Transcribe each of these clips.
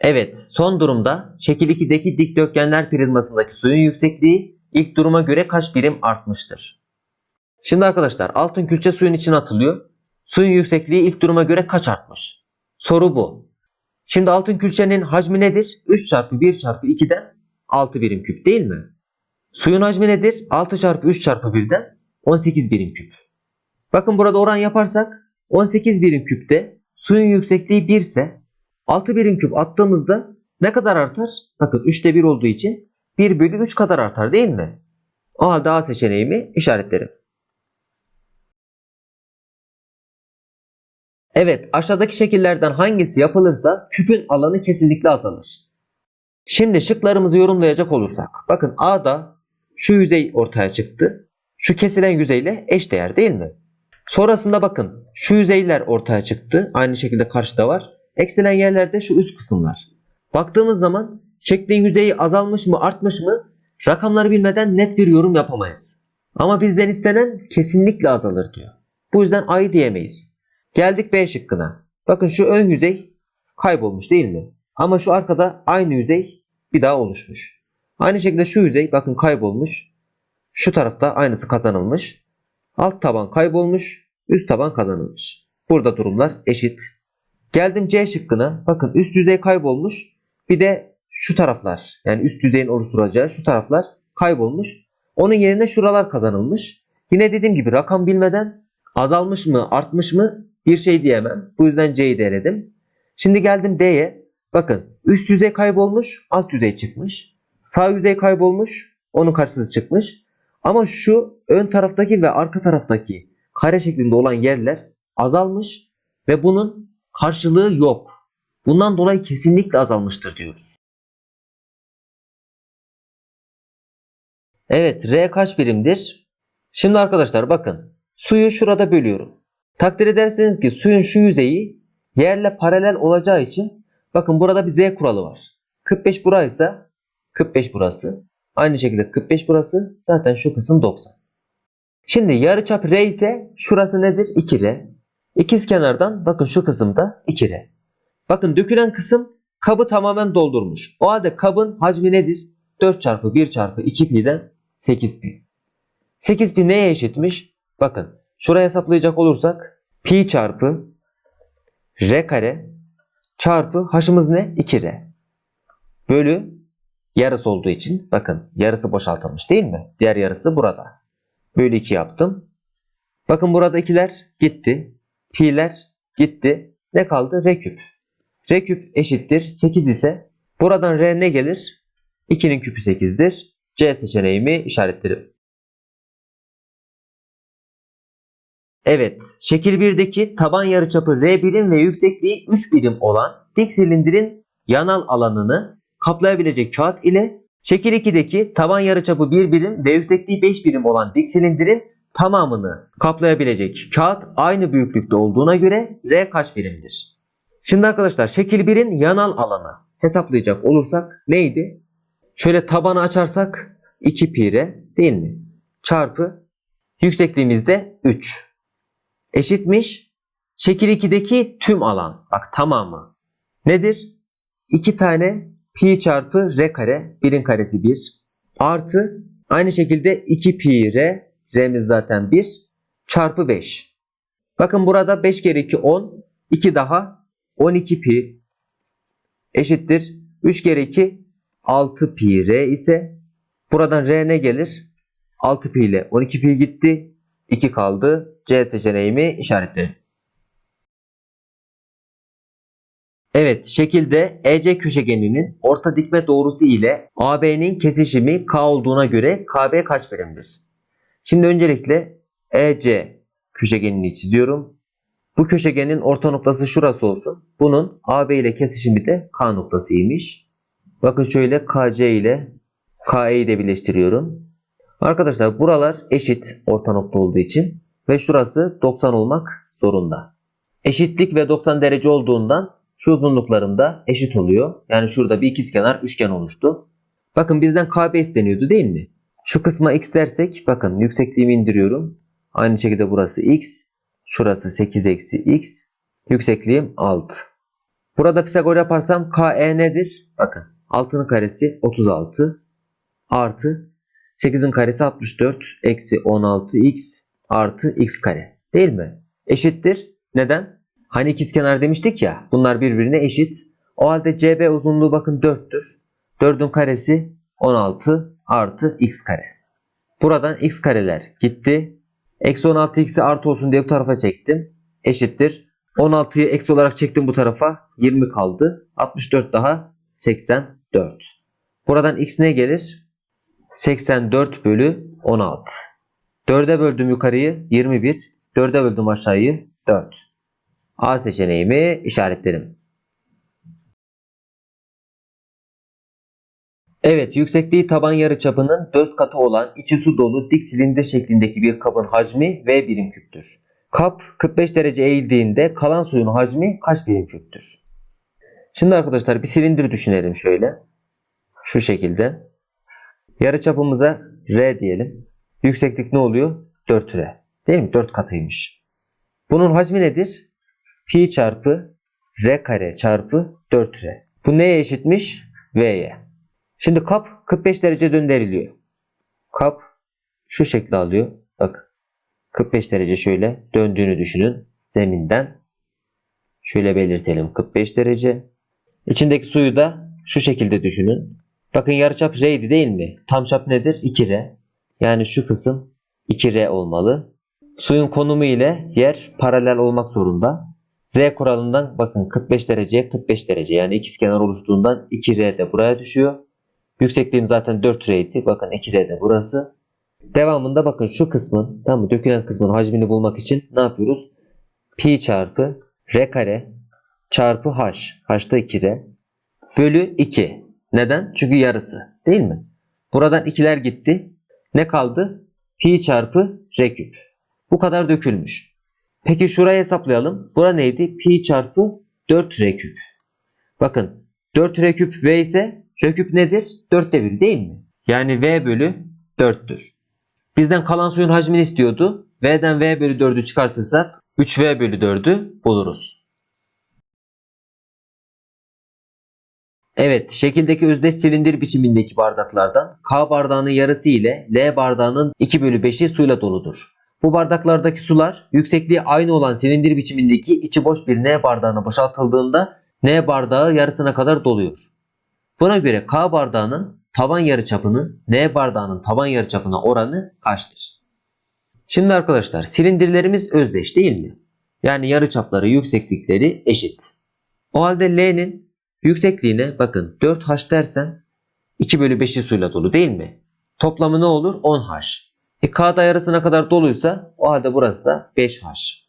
Evet, son durumda şekil 2'deki dikdörtgenler prizmasındaki suyun yüksekliği ilk duruma göre kaç birim artmıştır? Şimdi arkadaşlar altın külçe suyun içine atılıyor. Suyun yüksekliği ilk duruma göre kaç artmış? Soru bu. Şimdi altın külçenin hacmi nedir? 3 çarpı 1 çarpı 2'den 6 birim küp değil mi? Suyun hacmi nedir? 6 çarpı 3 çarpı 1'den 18 birim küp. Bakın burada oran yaparsak 18 birim küpte suyun yüksekliği 1 ise 6 birim küp attığımızda ne kadar artar? Bakın 3'te 1 olduğu için 1 bölü 3 kadar artar değil mi? O halde A seçeneğimi işaretlerim. Evet aşağıdaki şekillerden hangisi yapılırsa küpün alanı kesinlikle azalır. Şimdi şıklarımızı yorumlayacak olursak. Bakın A'da şu yüzey ortaya çıktı. Şu kesilen yüzeyle eşdeğer değil mi? Sonrasında bakın şu yüzeyler ortaya çıktı. Aynı şekilde karşıda var. Eksilen yerlerde şu üst kısımlar. Baktığımız zaman şeklin yüzeyi azalmış mı artmış mı rakamları bilmeden net bir yorum yapamayız. Ama bizden istenen kesinlikle azalır diyor. Bu yüzden A'yı diyemeyiz. Geldik B şıkkına. Bakın şu ön yüzey kaybolmuş değil mi? Ama şu arkada aynı yüzey bir daha oluşmuş. Aynı şekilde şu yüzey bakın kaybolmuş. Şu tarafta aynısı kazanılmış. Alt taban kaybolmuş. Üst taban kazanılmış. Burada durumlar eşit. Geldim C şıkkına. Bakın üst yüzey kaybolmuş. Bir de şu taraflar yani üst yüzeyin oluşturacağı şu taraflar kaybolmuş. Onun yerine şuralar kazanılmış. Yine dediğim gibi rakam bilmeden azalmış mı artmış mı bir şey diyemem. Bu yüzden C'yi de. Şimdi geldim D'ye. Bakın üst yüzey kaybolmuş alt yüzey çıkmış. Sağ yüzey kaybolmuş onun karşısı çıkmış. Ama şu ön taraftaki ve arka taraftaki kare şeklinde olan yerler azalmış ve bunun karşılığı yok. Bundan dolayı kesinlikle azalmıştır diyoruz. Evet R kaç birimdir? Şimdi arkadaşlar bakın suyu şurada bölüyorum. Takdir ederseniz ki suyun şu yüzeyi yerle paralel olacağı için bakın burada bir Z kuralı var. 45 buraysa 45 burası. Aynı şekilde 45 burası. Zaten şu kısım 90. Şimdi yarıçap R ise şurası nedir? 2R. İkiz kenardan bakın şu kısımda 2R. Bakın dökülen kısım kabı tamamen doldurmuş. O halde kabın hacmi nedir? 4 çarpı 1 çarpı 2 pi'den 8 pi. 8 pi neye eşitmiş? Bakın şuraya hesaplayacak olursak pi çarpı r kare çarpı h'ımız ne? 2r. Bölü yarısı olduğu için bakın yarısı boşaltılmış değil mi? Diğer yarısı burada. Bölü 2 yaptım. Bakın burada ikiler gitti. Pi'ler gitti. Ne kaldı? R küp. Eşittir 8 ise buradan R ne gelir? 2'nin küpü 8'dir. C seçeneğimi işaretlerim. Evet, şekil 1'deki taban yarıçapı R birim ve yüksekliği 3 birim olan dik silindirin yanal alanını kaplayabilecek kağıt ile şekil 2'deki taban yarıçapı 1 birim ve yüksekliği 5 birim olan dik silindirin tamamını kaplayabilecek kağıt aynı büyüklükte olduğuna göre R kaç birimdir? Şimdi arkadaşlar şekil 1'in yanal alanı hesaplayacak olursak neydi? Şöyle tabanı açarsak 2 pi r değil mi? Çarpı yüksekliğimizde 3 eşitmiş şekil 2'deki tüm alan. Bak tamamı. Nedir? 2 tane pi çarpı r kare. 1'in karesi 1. Artı aynı şekilde 2 pi r. R'miz zaten 1. Çarpı 5. Bakın burada 5 kere 2 10. 2 daha 12 pi eşittir. 3 kere 2 6 pi r ise buradan r ne gelir? 6 pi ile 12 pi gitti. 2 kaldı. C seçeneğimi işaretledim. Evet, şekilde EC köşegeninin orta dikme doğrusu ile AB'nin kesişimi K olduğuna göre KB kaç birimdir? Şimdi öncelikle EC köşegenini çiziyorum. Bu köşegenin orta noktası şurası olsun. Bunun AB ile kesişimi de K noktasıymış. Bakın şöyle KC ile KE'yi de birleştiriyorum. Arkadaşlar buralar eşit orta nokta olduğu için ve şurası 90 olmak zorunda. Eşitlik ve 90 derece olduğundan şu uzunluklarım da eşit oluyor. Yani şurada bir ikizkenar üçgen oluştu. Bakın bizden KB isteniyordu değil mi? Şu kısma x dersek bakın yüksekliğimi indiriyorum. Aynı şekilde burası x. Şurası 8 eksi x. Yüksekliğim 6. Burada Pisagor yaparsam KE nedir? Bakın 6'nın karesi 36 artı 8'in karesi 64 eksi 16x artı x kare. Değil mi? Eşittir. Neden? Hani ikizkenar demiştik ya bunlar birbirine eşit. O halde CB uzunluğu bakın 4'tür. 4'ün karesi 16 artı x kare. Buradan x kareler gitti. Eksi 16x'i artı olsun diye bu tarafa çektim. Eşittir. 16'yı eksi olarak çektim bu tarafa. 20 kaldı. 64 daha 84. Buradan x ne gelir? 84 bölü 16. 4'e böldüm yukarıyı 21. 4'e böldüm aşağıyı 4. A seçeneğimi işaretledim. Evet, yüksekliği taban yarıçapının 4 katı olan içi su dolu dik silindir şeklindeki bir kabın hacmi V birim küptür. Kap 45 derece eğildiğinde kalan suyun hacmi kaç birim küptür? Şimdi arkadaşlar bir silindir düşünelim şöyle. Şu şekilde. Yarıçapımıza R diyelim. Yükseklik ne oluyor? 4R. Değil mi? 4 katıymış. Bunun hacmi nedir? Pi çarpı R kare çarpı 4R. Bu neye eşitmiş? V'ye. Şimdi kap 45 derece döndürülüyor. Kap şu şekli alıyor. Bak 45 derece şöyle döndüğünü düşünün. Zeminden. Şöyle belirtelim 45 derece. İçindeki suyu da şu şekilde düşünün. Bakın yarıçap R'ydi değil mi? Tam çap nedir? 2R. Yani şu kısım 2R olmalı. Suyun konumu ile yer paralel olmak zorunda. Z kuralından bakın 45 dereceye 45 derece yani ikizkenar oluştuğundan 2R de buraya düşüyor. Yüksekliğim zaten 4R'ydi. Bakın 2R de burası. Devamında bakın şu kısmın tamam mı? Dökülen kısmın hacmini bulmak için ne yapıyoruz? Pi çarpı R kare çarpı H. H'da 2R bölü 2. Neden? Çünkü yarısı değil mi? Buradan ikiler gitti. Ne kaldı? Pi çarpı R küp. Bu kadar dökülmüş. Peki şurayı hesaplayalım. Bura neydi? Pi çarpı 4 R küp. Bakın 4 R küp V ise R küp nedir? 4'te 1 değil mi? Yani V bölü 4'tür. Bizden kalan suyun hacmini istiyordu. V'den V bölü 4'ü çıkartırsak 3V bölü 4'ü buluruz. Evet, şekildeki özdeş silindir biçimindeki bardaklardan K bardağının yarısı ile L bardağının 2 bölü 5'i suyla doludur. Bu bardaklardaki sular yüksekliği aynı olan silindir biçimindeki içi boş bir N bardağına boşaltıldığında N bardağı yarısına kadar doluyor. Buna göre K bardağının taban yarıçapının N bardağının taban yarıçapına oranı kaçtır? Şimdi arkadaşlar silindirlerimiz özdeş değil mi? Yani yarıçapları yükseklikleri eşit. O halde L'nin yüksekliğine bakın 4H dersen 2 bölü 5'i suyla dolu değil mi? Toplamı ne olur? 10H. E K'da yarısına kadar doluysa o halde burası da 5H.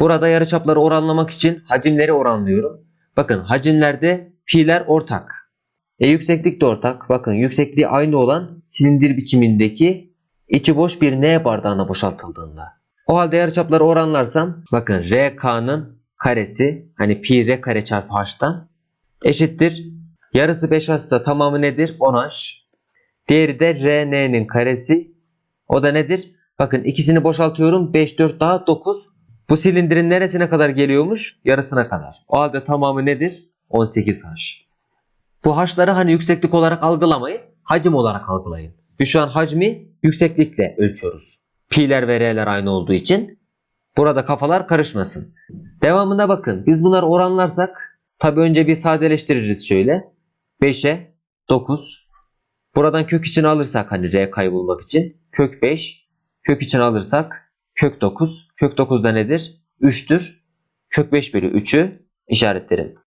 Burada yarıçapları oranlamak için hacimleri oranlıyorum. Bakın hacimlerde pi'ler ortak. E yükseklik de ortak. Bakın yüksekliği aynı olan silindir biçimindeki içi boş bir N bardağına boşaltıldığında. O halde yarıçapları oranlarsam bakın RK'nın karesi hani pi R kare çarpı H'tan eşittir. Yarısı 5H ise tamamı nedir? 10H. Diğeri de RN'nin karesi. O da nedir? Bakın ikisini boşaltıyorum. 5, 4 daha 9. Bu silindirin neresine kadar geliyormuş? Yarısına kadar. O halde tamamı nedir? 18H. Bu H'ları hani yükseklik olarak algılamayın. Hacim olarak algılayın. Biz şu an hacmi yükseklikle ölçüyoruz. Pi'ler ve R'ler aynı olduğu için burada kafalar karışmasın. Devamında bakın. Biz bunları oranlarsak tabi önce bir sadeleştiririz şöyle. 5'e 9. Buradan kök için alırsak hani R kaybolmak için kök 5. Kök için alırsak kök 9. Kök 9 da nedir? 3'tür. Kök 5 bölü 3'ü işaretlerim.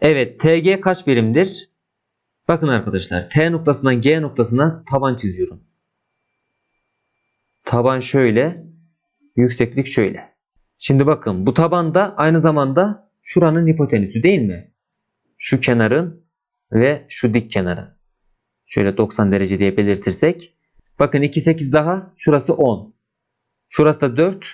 Evet TG kaç birimdir? Bakın arkadaşlar T noktasından G noktasına taban çiziyorum. Taban şöyle. Yükseklik şöyle. Şimdi bakın bu taban da aynı zamanda şuranın hipotenüsü değil mi? Şu kenarın ve şu dik kenarın. Şöyle 90 derece diye belirtirsek. Bakın 2 8 daha şurası 10. Şurası da 4.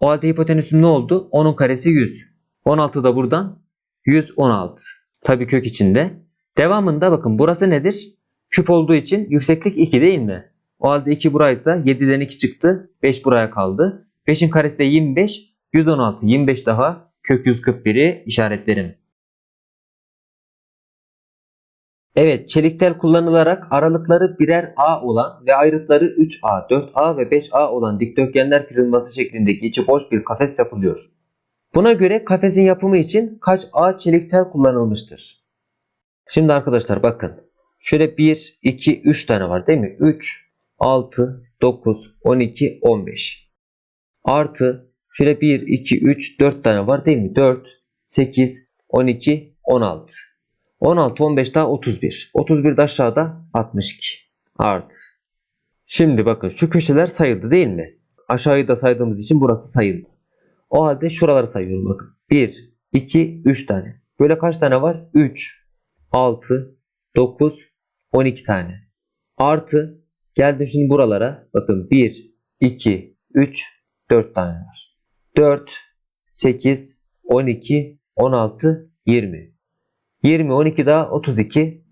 O halde hipotenüsüm ne oldu? 10'un karesi 100. 16 da buradan 116. Tabi kök içinde. Devamında bakın burası nedir? Küp olduğu için yükseklik 2 değil mi? O halde 2 buraysa 7'den 2 çıktı. 5 buraya kaldı. 5'in karesi de 25. 116, 25 daha kök 141'i işaretlerim. Evet, çelik tel kullanılarak aralıkları birer A olan ve ayrıtları 3A, 4A ve 5A olan dikdörtgenler kırılması şeklindeki içi boş bir kafes yapılıyor. Buna göre kafesin yapımı için kaç A çelik tel kullanılmıştır? Şimdi arkadaşlar bakın. Şöyle 1, 2, 3 tane var değil mi? 3, 6, 9, 12, 15. Artı şöyle 1, 2, 3, 4 tane var değil mi? 4, 8, 12, 16. 16, 15 daha 31. 31 de aşağıda 62. Artı. Şimdi bakın şu köşeler sayıldı değil mi? Aşağıyı da saydığımız için burası sayıldı. O halde şuraları sayıyorum bakın. 1, 2, 3 tane. Böyle kaç tane var? 3, 6, 9, 12 tane. Artı geldim şimdi buralara. Bakın 1, 2, 3, 4 tane var. 4, 8, 12, 16, 20. 20, 12 daha 32.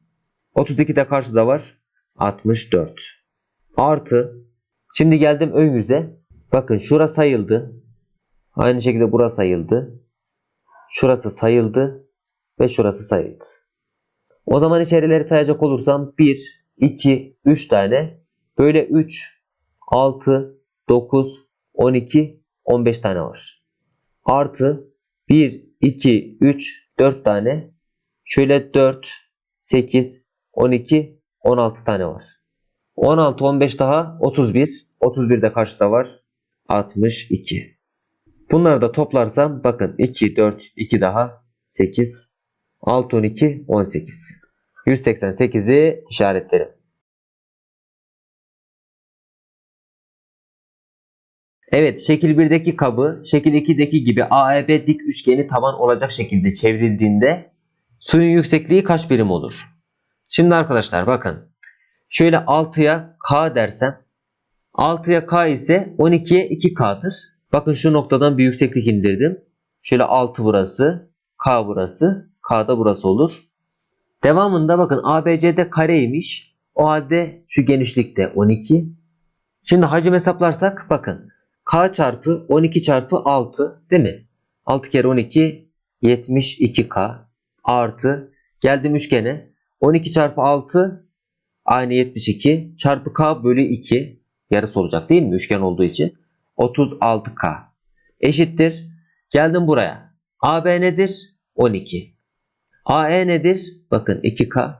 32 de karşıda var. 64. Artı. Şimdi geldim ön yüze. Bakın şura sayıldı. Aynı şekilde burası sayıldı. Şurası sayıldı. Ve şurası sayıldı. O zaman içerileri sayacak olursam 1, 2, 3 tane. Böyle 3, 6, 9, 12, 15 tane var. Artı 1, 2, 3, 4 tane. Şöyle 4, 8, 12, 16 tane var. 16, 15 daha 31. 31 de karşıda var. 62. Bunları da toplarsam bakın 2, 4, 2 daha 8, 6, 12, 18. 188'i işaretlerim. Evet, şekil 1'deki kabı şekil 2'deki gibi AEB dik üçgeni taban olacak şekilde çevrildiğinde suyun yüksekliği kaç birim olur? Şimdi arkadaşlar bakın. Şöyle 6'ya K dersem 6'ya K ise 12'ye 2K'dır. Bakın şu noktadan bir yükseklik indirdim. Şöyle 6 burası, K burası, K da burası olur. Devamında bakın ABCD kareymiş. O halde şu genişlikte 12. Şimdi hacim hesaplarsak bakın. K çarpı 12 çarpı 6 değil mi? 6 kere 12 72K artı geldim üçgene 12 çarpı 6 aynı 72 çarpı K bölü 2 yarısı olacak değil mi üçgen olduğu için 36K eşittir geldim buraya AB nedir 12 AE nedir bakın 2K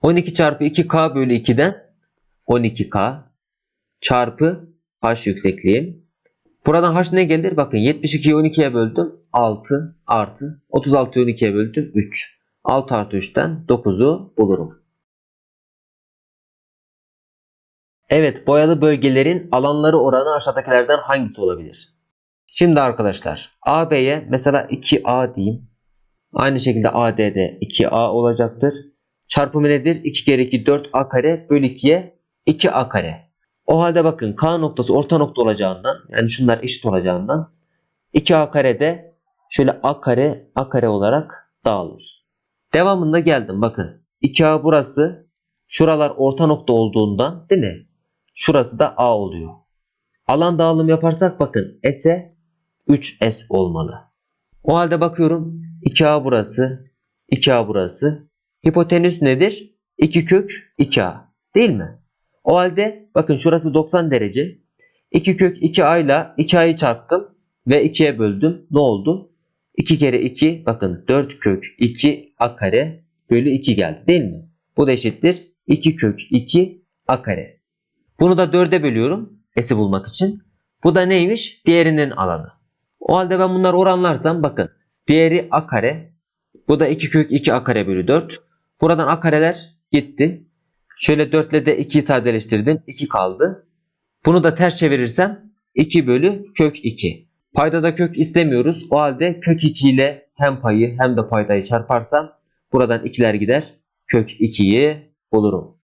12 çarpı 2K bölü 2'den 12K çarpı H yüksekliğim Buradan h ne gelir? Bakın 72'yi 12'ye böldüm. 6 artı 36'yı 12'ye böldüm. 3. 6 artı 3'ten 9'u bulurum. Evet boyalı bölgelerin alanları oranı aşağıdakilerden hangisi olabilir? Şimdi arkadaşlar AB'ye mesela 2A diyeyim. Aynı şekilde AD'de 2A olacaktır. Çarpımı nedir? 2 kere 2 4A kare bölü 2'ye 2A kare. O halde bakın K noktası orta nokta olacağından yani şunlar eşit olacağından 2A karede şöyle A kare A kare olarak dağılır. Devamında geldim bakın 2A burası şuralar orta nokta olduğundan değil mi? Şurası da A oluyor. Alan dağılım yaparsak bakın S'e 3S olmalı. O halde bakıyorum 2A burası 2A burası. Hipotenüs nedir? 2 kök 2A değil mi? O halde bakın şurası 90 derece. 2 kök 2a ile 2a'yı çarptım ve 2'ye böldüm. Ne oldu? 2 kere 2 bakın 4 kök 2 a kare bölü 2 geldi değil mi? Bu da eşittir 2 kök 2 a kare. Bunu da 4'e bölüyorum s'i bulmak için. Bu da neymiş? Diğerinin alanı. O halde ben bunları oranlarsam bakın. Diğeri a kare. Bu da 2 kök 2 a kare bölü 4. Buradan a kareler gitti. Şöyle 4 ile de 2'yi sadeleştirdim. 2 kaldı. Bunu da ters çevirirsem 2 bölü kök 2. Paydada kök istemiyoruz. O halde kök 2 ile hem payı hem de paydayı çarparsam buradan ikiler gider. Kök 2'yi bulurum.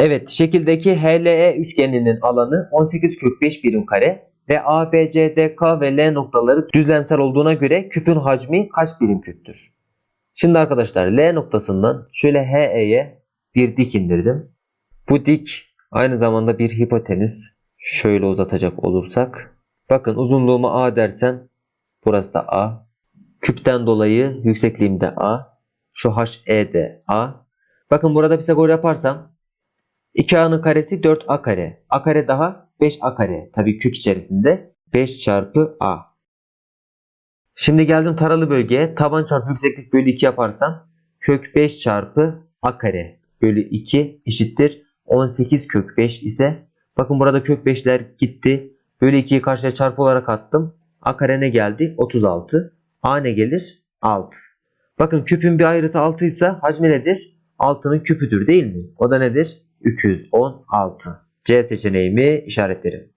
Evet şekildeki HLE üçgeninin alanı 18 kök 5 birim kare ve ABCDK ve L noktaları düzlemsel olduğuna göre küpün hacmi kaç birim küptür? Şimdi arkadaşlar L noktasından şöyle HE'ye bir dik indirdim. Bu dik Aynı zamanda bir hipotenüs. Şöyle uzatacak olursak. Bakın uzunluğumu A dersem burası da A. Küpten dolayı yüksekliğim de A. Şu HE de A. Bakın burada Pisagor yaparsam 2A'nın karesi 4A kare. A kare daha 5A kare. Tabii kök içerisinde 5 çarpı A. Şimdi geldim taralı bölgeye. Taban çarpı yükseklik bölü 2 yaparsam kök 5 çarpı A kare bölü 2 eşittir 18 kök 5 ise bakın burada kök 5'ler gitti. Bölü 2'yi karşıya çarpı olarak attım. A kare ne geldi? 36. A ne gelir? 6. Bakın küpün bir ayrıtı 6 ise hacmi nedir? 6'nın küpüdür değil mi? O da nedir? 316. C seçeneğimi işaretlerim.